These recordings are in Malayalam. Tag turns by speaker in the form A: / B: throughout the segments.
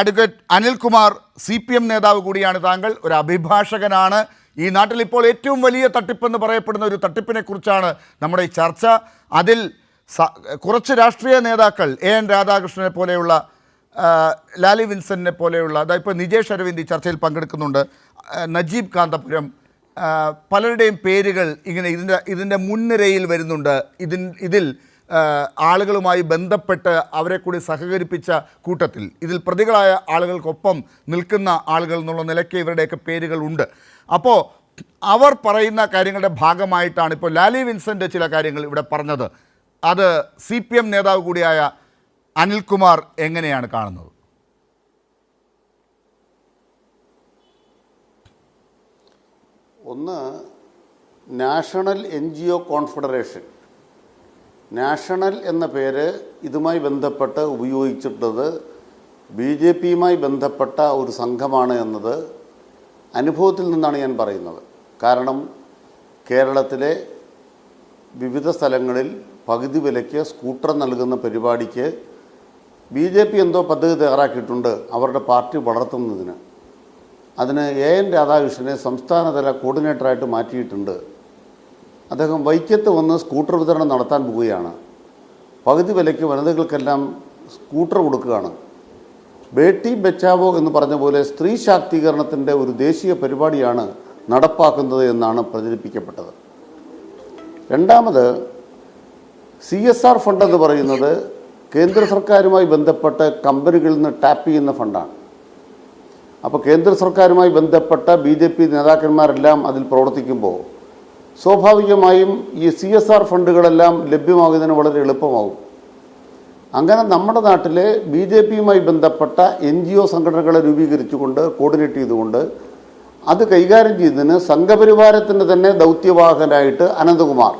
A: Advocate Anilkumar C P M നേതാവ് കൂടിയാണ് താങ്കൾ. ഒരു അഭിഭാഷകനാണ്. ഈ നാട്ടിൽ ഇപ്പോൾ ഏറ്റവും വലിയ തട്ടിപ്പെന്ന് പറയപ്പെടുന്ന ഒരു തട്ടിപ്പിനെക്കുറിച്ചാണ് നമ്മുടെ ഈ ചർച്ച. അതിൽ കുറച്ച് രാഷ്ട്രീയ നേതാക്കൾ എ എൻ രാധാകൃഷ്ണനെ പോലെയുള്ള ലാലി വിൻസനെ പോലെയുള്ള അതായത് ഇപ്പോൾ നിജേഷ് അരവിന്ദ് ഈ ചർച്ചയിൽ പങ്കെടുക്കുന്നുണ്ട്. നജീബ് കാന്തപുരം പലരുടെയും പേരുകൾ ഇങ്ങനെ ഇതിന്റെ ഇതിന്റെ മുൻനിരയിൽ വരുന്നുണ്ട്. ഇതിൻ ഇതിൽ ആളുകളുമായി ബന്ധപ്പെട്ട് അവരെ കൂടി സഹകരിപ്പിച്ച കൂട്ടത്തിൽ. ഇതിൽ പ്രതികളായ ആളുകൾക്കൊപ്പം നിൽക്കുന്ന ആളുകൾ എന്നുള്ള നിലയ്ക്ക് ഇവരുടെയൊക്കെ പേരുകൾ ഉണ്ട്. അപ്പോൾ അവർ പറയുന്ന കാര്യങ്ങളുടെ ഭാഗമായിട്ടാണ് ഇപ്പോൾ ലാലി വിൻസെന്റ് ചില കാര്യങ്ങൾ ഇവിടെ പറഞ്ഞത്. അത് സി പി എം നേതാവ് കൂടിയായ അനിൽകുമാർ എങ്ങനെയാണ് കാണുന്നത്?
B: ഒന്ന് national N G O confederation. National എന്ന പേര് ഇതുമായി ബന്ധപ്പെട്ട് ഉപയോഗിച്ചിട്ടത് ബി ജെ പിയുമായി ബന്ധപ്പെട്ട ഒരു സംഘമാണ് എന്നത് അനുഭവത്തിൽ നിന്നാണ് ഞാൻ പറയുന്നത്. കാരണം കേരളത്തിലെ വിവിധ സ്ഥലങ്ങളിൽ പകുതി വിലയ്ക്ക് സ്കൂട്ടർ നൽകുന്ന പരിപാടിക്ക് ബി ജെ പി എന്തോ പദ്ധതി തയ്യാറാക്കിയിട്ടുണ്ട് അവരുടെ പാർട്ടി വളർത്തുന്നതിന്. അതിന് എ എൻ രാധാകൃഷ്ണനെ സംസ്ഥാനതല കോർഡിനേറ്ററായിട്ട് മാറ്റിയിട്ടുണ്ട്. അദ്ദേഹം വൈക്കത്ത് വന്ന് സ്കൂട്ടർ വിതരണം നടത്താൻ പോവുകയാണ്. പകുതി വിലയ്ക്ക് വനിതകൾക്കെല്ലാം സ്കൂട്ടർ കൊടുക്കുകയാണ്. ബേട്ടി ബച്ചാവോ എന്ന് പറഞ്ഞ പോലെ സ്ത്രീ ശാക്തീകരണത്തിന്റെ ഒരു ദേശീയ പരിപാടിയാണ് നടപ്പാക്കുന്നത് എന്നാണ് പ്രചരിപ്പിക്കപ്പെട്ടത്. രണ്ടാമത് സി എസ് ആർ ഫണ്ട് എന്ന് പറയുന്നത് കേന്ദ്ര സർക്കാരുമായി ബന്ധപ്പെട്ട് കമ്പനികളിൽ നിന്ന് ടാപ്പ് ചെയ്യുന്ന ഫണ്ടാണ്. അപ്പോൾ കേന്ദ്ര സർക്കാരുമായി ബന്ധപ്പെട്ട ബി ജെ പി നേതാക്കന്മാരെല്ലാം അതിൽ പ്രവർത്തിക്കുമ്പോൾ സ്വാഭാവികമായും ഈ സി എസ് ആർ ഫണ്ടുകളെല്ലാം ലഭ്യമാകുന്നതിന് വളരെ എളുപ്പമാകും. അങ്ങനെ നമ്മുടെ നാട്ടിലെ ബി ജെ പിയുമായി ബന്ധപ്പെട്ട എൻ ജി ഒ സംഘടനകളെ രൂപീകരിച്ചുകൊണ്ട് കോർഡിനേറ്റ് ചെയ്തുകൊണ്ട് അത് കൈകാര്യം ചെയ്യുന്നതിന് സംഘപരിവാരത്തിന്റെ തന്നെ ദൗത്യവാഹകനായിട്ട് അനന്തകുമാർ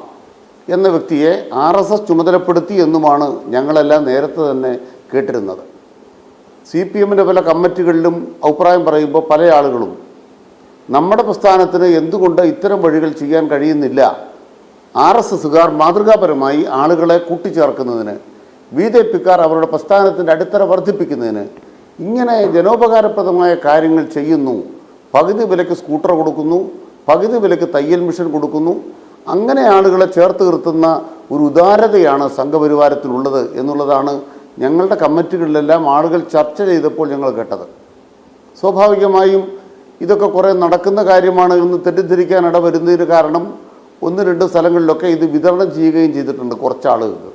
B: എന്ന വ്യക്തിയെ ആർ എസ് എസ് ചുമതലപ്പെടുത്തി എന്നുമാണ് ഞങ്ങളെല്ലാം നേരത്തെ തന്നെ കേട്ടിരുന്നത്. സി പി എമ്മിന്റെ പല കമ്മിറ്റികളിലും അഭിപ്രായം പറയുമ്പോൾ പല ആളുകളും നമ്മുടെ പ്രസ്ഥാനത്തിന് എന്തുകൊണ്ട് ഇത്തരം വഴികൾ ചെയ്യാൻ കഴിയുന്നില്ല? ആർ എസ് എസുകാർ മാതൃകാപരമായി ആളുകളെ കൂട്ടിച്ചേർക്കുന്നതിന് ബി ജെ പിക്കാർ അവരുടെ പ്രസ്ഥാനത്തിന്റെ അടിത്തറ വർദ്ധിപ്പിക്കുന്നതിന് ഇങ്ങനെ ജനോപകാരപ്രദമായ കാര്യങ്ങൾ ചെയ്യുന്നു. പകുതി വിലക്ക് സ്കൂട്ടർ കൊടുക്കുന്നു പകുതി വിലക്ക് തയ്യൽ മിഷൻ കൊടുക്കുന്നു. അങ്ങനെ ആളുകളെ ചേർത്ത് നിർത്തുന്ന ഒരു ഉദാരതയാണ് സംഘപരിവാരത്തിലുള്ളത് എന്നുള്ളതാണ് ഞങ്ങളുടെ കമ്മിറ്റികളിലെല്ലാം ആളുകൾ ചർച്ച ചെയ്തപ്പോൾ ഞങ്ങൾ കേട്ടത്. സ്വാഭാവികമായും ഇതൊക്കെ കുറേ നടക്കുന്ന കാര്യമാണ് എന്ന് തെറ്റിദ്ധരിക്കാൻ ഇട വരുന്നതിന് കാരണം ഒന്ന് രണ്ട് സ്ഥലങ്ങളിലൊക്കെ ഇത് വിതരണം ചെയ്യുകയും ചെയ്തിട്ടുണ്ട് കുറച്ച് ആളുകൾക്ക്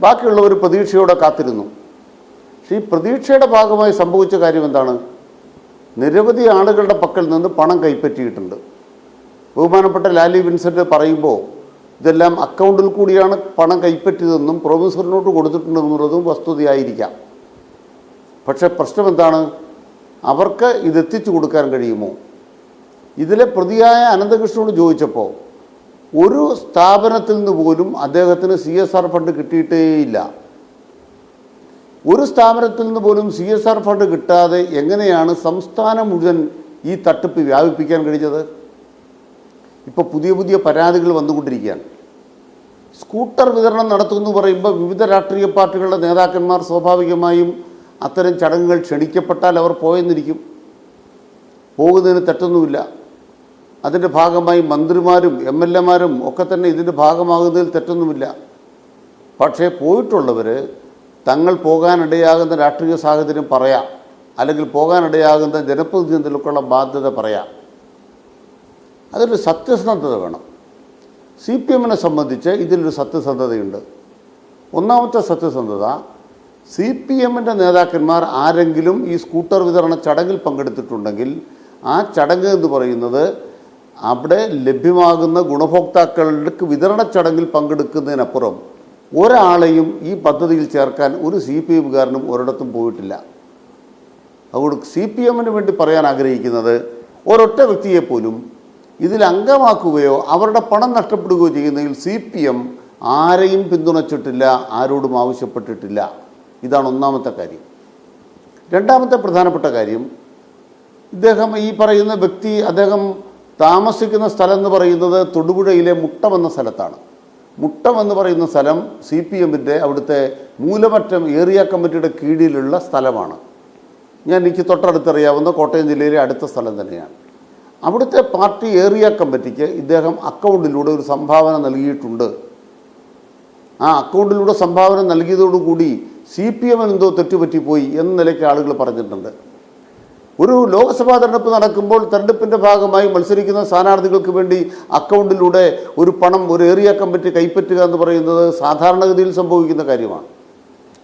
B: ബാക്കിയുള്ളവർ പ്രതീക്ഷയോടെ കാത്തിരുന്നു. പക്ഷേ ഈ പ്രതീക്ഷയുടെ ഭാഗമായി സംഭവിച്ച കാര്യം എന്താണ്? നിരവധി ആളുകളുടെ പക്കൽ നിന്ന് പണം കൈപ്പറ്റിയിട്ടുണ്ട്. ബഹുമാനപ്പെട്ട ലാലി വിൻസെന്റ് പറയുമ്പോൾ ഇതെല്ലാം അക്കൗണ്ടിൽ കൂടിയാണ് പണം കൈപ്പറ്റിയതെന്നും പ്രൊഫസറിനോട്ട് കൊടുത്തിട്ടുണ്ടെന്നുള്ളതും വസ്തുതയായിരിക്കാം. പക്ഷേ പ്രശ്നം എന്താണ്? അവർക്ക് ഇതെത്തിച്ചു കൊടുക്കാൻ കഴിയുമോ? ഇതിലെ പ്രതിയായ അനന്തകൃഷ്ണനോട് ചോദിച്ചപ്പോൾ ഒരു സ്ഥാപനത്തിൽ നിന്ന് പോലും അദ്ദേഹത്തിന് സി എസ് ആർ ഫണ്ട് കിട്ടിയിട്ടേയില്ല ഒരു സ്ഥാപനത്തിൽ നിന്ന് പോലും സി എസ് ആർ ഫണ്ട് കിട്ടാതെ എങ്ങനെയാണ് സംസ്ഥാനം മുഴുവൻ ഈ തട്ടിപ്പ് വ്യാപിപ്പിക്കാൻ കഴിഞ്ഞത്? ഇപ്പോൾ പുതിയ പുതിയ പരാതികൾ വന്നുകൊണ്ടിരിക്കുകയാണ്. സ്കൂട്ടർ വിതരണം നടത്തുമെന്ന് പറയുമ്പോൾ വിവിധ രാഷ്ട്രീയ പാർട്ടികളുടെ നേതാക്കന്മാർ സ്വാഭാവികമായും അത്തരം ചടങ്ങുകൾ ക്ഷണിക്കപ്പെട്ടാൽ അവർ പോയെന്നിരിക്കും. പോകുന്നതിന് തെറ്റൊന്നുമില്ല. അതിന്റെ ഭാഗമായി മന്ത്രിമാരും എം എൽ എമാരും ഒക്കെ തന്നെ ഇതിന്റെ ഭാഗമാകുന്നതിൽ തെറ്റൊന്നുമില്ല. പക്ഷേ പോയിട്ടുള്ളവർ തങ്ങൾ പോകാനിടയാകുന്ന രാഷ്ട്രീയ സാഹചര്യം പറയാം. അല്ലെങ്കിൽ പോകാനിടയാകുന്ന ജനപ്രതിനിധികൾക്കുള്ള ബാധ്യത പറയാം. അതിലൊരു സത്യസന്ധത വേണം. സി പി എമ്മിനെ സംബന്ധിച്ച് ഇതിലൊരു സത്യസന്ധതയുണ്ട്. ഒന്നാമത്തെ സത്യസന്ധത സി പി എമ്മിന്റെ നേതാക്കന്മാർ ആരെങ്കിലും ഈ സ്കൂട്ടർ വിതരണ ചടങ്ങിൽ പങ്കെടുത്തിട്ടുണ്ടെങ്കിൽ ആ ചടങ്ങ് എന്ന് പറയുന്നത് അവിടെ ലഭ്യമാകുന്ന ഗുണഭോക്താക്കൾക്ക് വിതരണ ചടങ്ങിൽ പങ്കെടുക്കുന്നതിനപ്പുറം ഒരാളെയും ഈ പദ്ധതിയിൽ ചേർക്കാൻ ഒരു സി പി എമ്മുകാരനും ഒരിടത്തും പോയിട്ടില്ല. അതുകൊണ്ട് സി പി എമ്മിന് വേണ്ടി പറയാൻ ആഗ്രഹിക്കുന്നത് ഒരൊറ്റ വ്യക്തിയെപ്പോലും ഇതിൽ അംഗമാക്കുകയോ അവരുടെ പണം നഷ്ടപ്പെടുകയോ ചെയ്യുന്നതിൽ സി പി എം ആരെയും പിന്തുണച്ചിട്ടില്ല ആരോടും ആവശ്യപ്പെട്ടിട്ടില്ല. ഇതാണ് ഒന്നാമത്തെ കാര്യം. രണ്ടാമത്തെ പ്രധാനപ്പെട്ട കാര്യം ഇദ്ദേഹം ഈ പറയുന്ന വ്യക്തി അദ്ദേഹം താമസിക്കുന്ന സ്ഥലം എന്ന് പറയുന്നത് തൊടുപുഴയിലെ മുട്ടം എന്ന സ്ഥലത്താണ്. മുട്ടം എന്ന് പറയുന്ന സ്ഥലം സി പി എമ്മിന്റെ അവിടുത്തെ മൂലമറ്റം ഏരിയ കമ്മിറ്റിയുടെ കീഴിലുള്ള സ്ഥലമാണ്. ഞാൻ എനിക്ക് തൊട്ടടുത്തറിയാവുന്ന കോട്ടയം ജില്ലയിലെ അടുത്ത സ്ഥലം തന്നെയാണ്. അവിടുത്തെ പാർട്ടി ഏരിയ കമ്മിറ്റിക്ക് ഇദ്ദേഹം അക്കൗണ്ടിലൂടെ ഒരു സംഭാവന നൽകിയിട്ടുണ്ട്. ആ അക്കൗണ്ടിലൂടെ സംഭാവന നൽകിയതോടുകൂടി സി പി എമ്മിന് എന്തോ തെറ്റുപറ്റിപ്പോയി എന്ന നിലയ്ക്ക് ആളുകൾ പറഞ്ഞിട്ടുണ്ട്. ഒരു ലോക്സഭാ തെരഞ്ഞെടുപ്പ് നടക്കുമ്പോൾ തെരഞ്ഞെടുപ്പിന്റെ ഭാഗമായി മത്സരിക്കുന്ന സ്ഥാനാർത്ഥികൾക്ക് വേണ്ടി അക്കൗണ്ടിലൂടെ ഒരു പണം ഒരു ഏരിയ കമ്മിറ്റി കൈപ്പറ്റുക എന്ന് പറയുന്നത് സാധാരണഗതിയിൽ സംഭവിക്കുന്ന കാര്യമാണ്.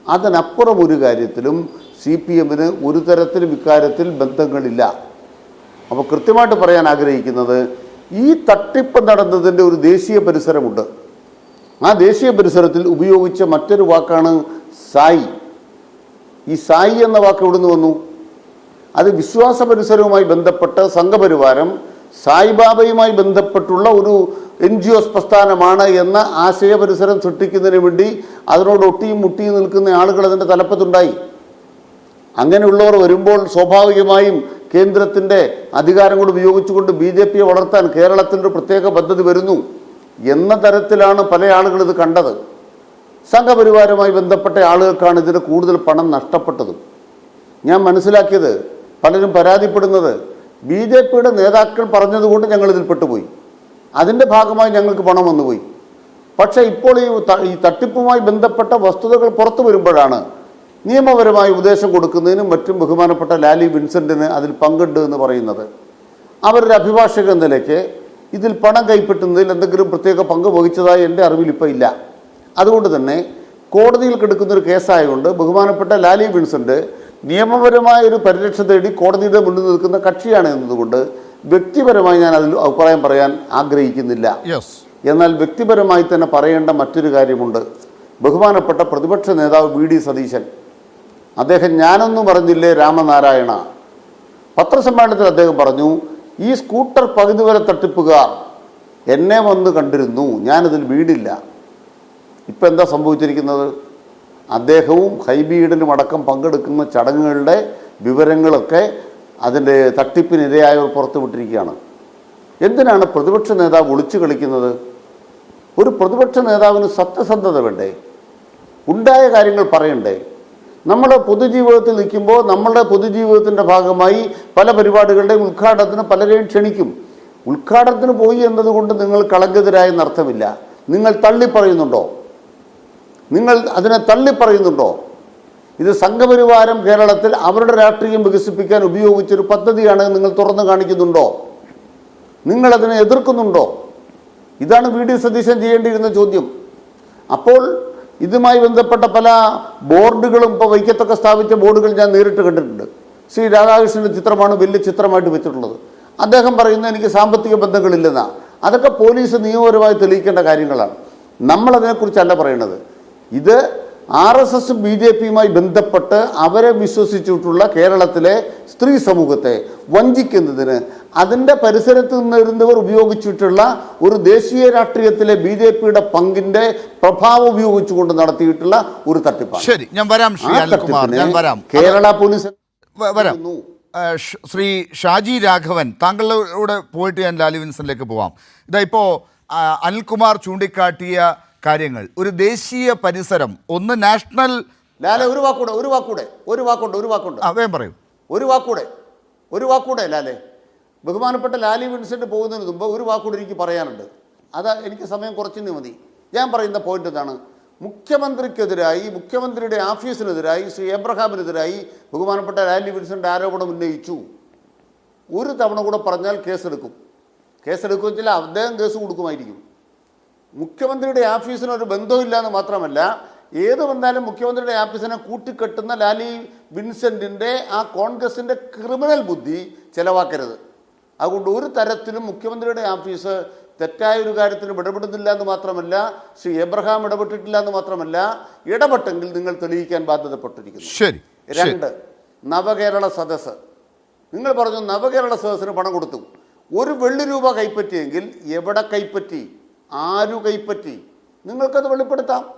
B: അതിനപ്പുറം ഒരു കാര്യത്തിലും സി പി എമ്മിന് ഒരു തരത്തിലും ഇക്കാര്യത്തിൽ ബന്ധങ്ങളില്ല. അപ്പോൾ കൃത്യമായിട്ട് പറയാൻ ആഗ്രഹിക്കുന്നത് ഈ തട്ടിപ്പ് നടന്നതിന്റെ ഒരു ദേശീയ പരിസരമുണ്ട്. ആ ദേശീയ പരിസരത്തിൽ ഉപയോഗിച്ച മറ്റൊരു വാക്കാണ് സായി. ഈ സായി എന്ന വാക്ക് എവിടുന്ന് വന്നു? അത് വിശ്വാസ പരിസരവുമായി ബന്ധപ്പെട്ട സംഘപരിവാരം സായിബാബയുമായി ബന്ധപ്പെട്ടുള്ള ഒരു എൻ ജി ഒസ് പ്രസ്ഥാനമാണ് എന്ന ആശയ പരിസരം സൃഷ്ടിക്കുന്നതിന് വേണ്ടി അതിനോട് ഒട്ടിയും മുട്ടിയും നിൽക്കുന്ന ആളുകൾ അതിന്റെ തലപ്പത്തുണ്ടായി. അങ്ങനെയുള്ളവർ വരുമ്പോൾ സ്വാഭാവികമായും കേന്ദ്രത്തിന്റെ അധികാരം കൊണ്ട് ഉപയോഗിച്ചുകൊണ്ട് ബി ജെ പിയെ വളർത്താൻ കേരളത്തിന്റെ പ്രത്യേക പദ്ധതി വരുന്നു. എന്ന തരത്തിലാണ് പല ആളുകൾ ഇത് കണ്ടത്. സംഘപരിവാരവുമായി ബന്ധപ്പെട്ട ആളുകൾക്കാണ് ഇതിന് കൂടുതൽ പണം നഷ്ടപ്പെട്ടതും. ഞാൻ മനസ്സിലാക്കിയത് പലരും പരാതിപ്പെടുന്നത് ബി ജെ പിയുടെ നേതാക്കൾ പറഞ്ഞതുകൊണ്ട് ഞങ്ങൾ പെട്ടുപോയി. അതിന്റെ ഭാഗമായി ഞങ്ങൾക്ക് പണം വന്നുപോയി. പക്ഷേ ഇപ്പോൾ ഈ തട്ടിപ്പുമായി ബന്ധപ്പെട്ട വസ്തുതകൾ പുറത്തു വരുമ്പോഴാണ് നിയമപരമായി ഉപദേശം കൊടുക്കുന്നതിനും മറ്റും ബഹുമാനപ്പെട്ട ലാലി വിൻസെന്റിന് അതിൽ പങ്കുണ്ട് എന്ന് പറയുന്നത്. അവരൊരു അഭിഭാഷക എന്ന നിലയ്ക്ക് ഇതിൽ പണം കൈപ്പറ്റുന്നതിൽ എന്തെങ്കിലും പ്രത്യേക പങ്ക് വഹിച്ചതായി എന്റെ അറിവിൽ ഇപ്പോൾ ഇല്ല. അതുകൊണ്ട് തന്നെ കോടതിയിൽ കിടക്കുന്ന ഒരു കേസായതുകൊണ്ട് ബഹുമാനപ്പെട്ട ലാലി വിൻസെന്റ് നിയമപരമായ ഒരു പരിരക്ഷ തേടി കോടതിയുടെ മുന്നിൽ നിൽക്കുന്ന കക്ഷിയാണ് എന്നതുകൊണ്ട് വ്യക്തിപരമായി ഞാൻ അതിൽ അഭിപ്രായം പറയാൻ ആഗ്രഹിക്കുന്നില്ല.
A: യെസ്
B: എന്നാൽ വ്യക്തിപരമായി തന്നെ പറയേണ്ട മറ്റൊരു കാര്യമുണ്ട്. ബഹുമാനപ്പെട്ട പ്രതിപക്ഷ നേതാവ് വി ഡി സതീശൻ. അദ്ദേഹം ഞാനൊന്നും പറഞ്ഞില്ലേ രാമനാരായണ? പത്രസമ്മേളനത്തിൽ അദ്ദേഹം പറഞ്ഞു ഈ സ്കൂട്ടർ പകുതി വരെ തട്ടിപ്പുകാർ എന്നെ വന്ന് കണ്ടിരുന്നു. ഞാനതിൽ വീടില്ല ഇപ്പം എന്താ സംഭവിച്ചിരിക്കുന്നത്? അദ്ദേഹവും ഹൈബീഡിനും അടക്കം പങ്കെടുക്കുന്ന ചടങ്ങുകളുടെ വിവരങ്ങളൊക്കെ അതിന്റെ തട്ടിപ്പിനിരയായവർ പുറത്തുവിട്ടിരിക്കുകയാണ് എന്തിനാണ് പ്രതിപക്ഷ നേതാവ് ഒളിച്ചു കളിക്കുന്നത്? ഒരു പ്രതിപക്ഷ നേതാവിന് സത്യസന്ധത വേണ്ടേ? ഉണ്ടായ കാര്യങ്ങൾ പറയണ്ടേ? നമ്മുടെ പൊതുജീവിതത്തിൽ നിൽക്കുമ്പോൾ നമ്മളുടെ പൊതുജീവിതത്തിന്റെ ഭാഗമായി പല പരിപാടികളുടെയും ഉദ്ഘാടനത്തിന് പലരെയും ക്ഷണിക്കും. ഉദ്ഘാടനത്തിന് പോയി എന്നതുകൊണ്ട് നിങ്ങൾ കളങ്കതരായെന്ന് അർത്ഥമില്ല നിങ്ങൾ തള്ളിപ്പറയുന്നുണ്ടോ? നിങ്ങൾ അതിനെ തള്ളിപ്പറയുന്നുണ്ടോ? ഇത് സംഘപരിവാരം കേരളത്തിൽ അവരുടെ രാഷ്ട്രീയം വികസിപ്പിക്കാൻ ഉപയോഗിച്ചൊരു പദ്ധതിയാണ് നിങ്ങൾ തുറന്നു കാണിക്കുന്നുണ്ടോ? നിങ്ങളതിനെ എതിർക്കുന്നുണ്ടോ? ഇതാണ് വി ഡി സതീശൻ ചെയ്യേണ്ടിയിരുന്ന ചോദ്യം. അപ്പോൾ ഇതുമായി ബന്ധപ്പെട്ട പല ബോർഡുകളും ഇപ്പോൾ വൈക്കത്തൊക്കെ സ്ഥാപിച്ച ബോർഡുകൾ ഞാൻ നേരിട്ട് കണ്ടിട്ടുണ്ട്. ശ്രീ രാധാകൃഷ്ണന്റെ ചിത്രമാണ് വലിയ ചിത്രമായിട്ട് വെച്ചിട്ടുള്ളത്. അദ്ദേഹം പറയുന്നത് എനിക്ക് സാമ്പത്തിക ബന്ധങ്ങളില്ലെന്നാണ് അതൊക്കെ പോലീസ് നിയമപരമായി തെളിയിക്കേണ്ട കാര്യങ്ങളാണ്. നമ്മളതിനെക്കുറിച്ചല്ല പറയുന്നത് ഇത് ആർ എസ് എസും ബി ജെ പിയുമായി ബന്ധപ്പെട്ട് അവരെ വിശ്വസിച്ചിട്ടുള്ള കേരളത്തിലെ സ്ത്രീ സമൂഹത്തെ വഞ്ചിക്കുന്നതിന് അതിന്റെ പരിസരത്ത് നിന്നിരുന്നവർ ഉപയോഗിച്ചിട്ടുള്ള ഒരു ദേശീയ രാഷ്ട്രീയത്തിലെ ബി ജെ പിയുടെ പങ്കിന്റെ പ്രഭാവം ഉപയോഗിച്ചുകൊണ്ട് നടത്തിയിട്ടുള്ള ഒരു തട്ടിപ്പാണ്.
A: ശരി ഞാൻ വരാം ഞാൻ വരാം.
B: കേരള പോലീസ്
A: വരാം. ശ്രീ ഷാജി രാഘവൻ താങ്കളുടെ പോയിട്ട് ഞാൻ ലാലി വിൻസനിലേക്ക് പോവാം. ഇതാ ഇപ്പോൾ അനിൽകുമാർ ചൂണ്ടിക്കാട്ടിയ കാര്യങ്ങൾ. ഒരു ദേശീയ പരിസരം ഒന്ന് നാഷണൽ
B: ലാലെ ഒരു വാക്കൂടെ ഒരു വാക്കൂടെ ഒരു വാക്കുണ്ട് ഒരു വാക്കുണ്ട്.
A: ആ പറയും പറയൂ.
B: ഒരു വാക്കൂടെ ഒരു വാക്കൂടെ ലാലെ. ബഹുമാനപ്പെട്ട ലാലി വിൻസെന്റ് പോകുന്നതിന് മുമ്പ് ഒരു വാക്കൂടെ എനിക്ക് പറയാനുണ്ട്. അത് എനിക്ക് സമയം കുറച്ചിന് മതി. ഞാൻ പറയുന്ന പോയിന്റ് എന്താണ് മുഖ്യമന്ത്രിക്കെതിരായി മുഖ്യമന്ത്രിയുടെ ഓഫീസിനെതിരായി ശ്രീ എബ്രഹാമിനെതിരായി ബഹുമാനപ്പെട്ട ലാലി വിൻസെന്റ് ആരോപണം ഉന്നയിച്ചു. ഒരു തവണ കൂടെ പറഞ്ഞാൽ കേസെടുക്കും. കേസെടുക്കുക വെച്ചാൽ അദ്ദേഹം കേസ് കൊടുക്കുമായിരിക്കും. മുഖ്യമന്ത്രിയുടെ ആഫീസിനൊരു ബന്ധമില്ല എന്ന് മാത്രമല്ല ഏത് വന്നാലും മുഖ്യമന്ത്രിയുടെ ഓഫീസിനെ കൂട്ടിക്കെട്ടുന്ന ലാലി വിൻസെന്റിന്റെ ആ കോൺഗ്രസിന്റെ ക്രിമിനൽ ബുദ്ധി ചിലവാക്കരുത്. അതുകൊണ്ട് ഒരു തരത്തിലും മുഖ്യമന്ത്രിയുടെ ഓഫീസ് തെറ്റായ ഒരു കാര്യത്തിൽ ഇടപെടുന്നില്ല എന്ന് മാത്രമല്ല ശ്രീ എബ്രഹാം ഇടപെട്ടിട്ടില്ല എന്ന് മാത്രമല്ല ഇടപെട്ടെങ്കിൽ നിങ്ങൾ തെളിയിക്കാൻ ബാധ്യതപ്പെട്ടിരിക്കുന്നു.
A: ശരി ശരി.
B: രണ്ട് നവകേരള സദസ്സ്. നിങ്ങൾ പറഞ്ഞു നവകേരള സദസ്സിന് പണം കൊടുത്തു. ഒരു വെള്ളി രൂപ കൈപ്പറ്റിയെങ്കിൽ എവിടെ കൈപ്പറ്റി? ആരു കൈപ്പറ്റി? നിങ്ങൾക്കത് വെളിപ്പെടുത്താം.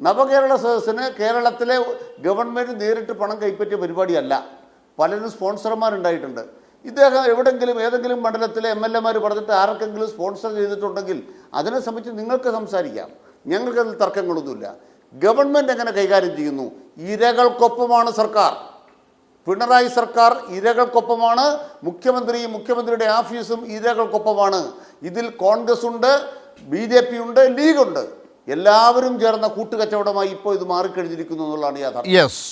B: നവകേരള സദസ്സിന് കേരളത്തിലെ ഗവൺമെന്റ് നേരിട്ട് പണം കൈപ്പറ്റിയ പരിപാടിയല്ല. പലരും സ്പോൺസർമാരുണ്ടായിട്ടുണ്ട് ഇദ്ദേഹം എവിടെങ്കിലും ഏതെങ്കിലും മണ്ഡലത്തിലെ എം എൽ എമാർ പറഞ്ഞിട്ട് ആർക്കെങ്കിലും സ്പോൺസർ ചെയ്തിട്ടുണ്ടെങ്കിൽ അതിനെ സംബന്ധിച്ച് നിങ്ങൾക്ക് സംസാരിക്കാം. ഞങ്ങൾക്കതിൽ തർക്കങ്ങളൊന്നുമില്ല. ഗവൺമെന്റ് എങ്ങനെ കൈകാര്യം ചെയ്യുന്നു? ഇരകൾക്കൊപ്പമാണ് സർക്കാർ. പിണറായി സർക്കാർ ഇരകൾക്കൊപ്പമാണ്. മുഖ്യമന്ത്രിയും മുഖ്യമന്ത്രിയുടെ ഓഫീസും ഇരകൾക്കൊപ്പമാണ്. ഇതിൽ കോൺഗ്രസ് ഉണ്ട് ബി ജെ പി ഉണ്ട് ലീഗുണ്ട്. എല്ലാവരും ചേർന്ന കൂട്ടുകച്ചവടമായി ഇപ്പോൾ ഇത് മാറിക്കഴിഞ്ഞിരിക്കുന്നു എന്നുള്ളതാണ് യാഥാർത്ഥ്യം.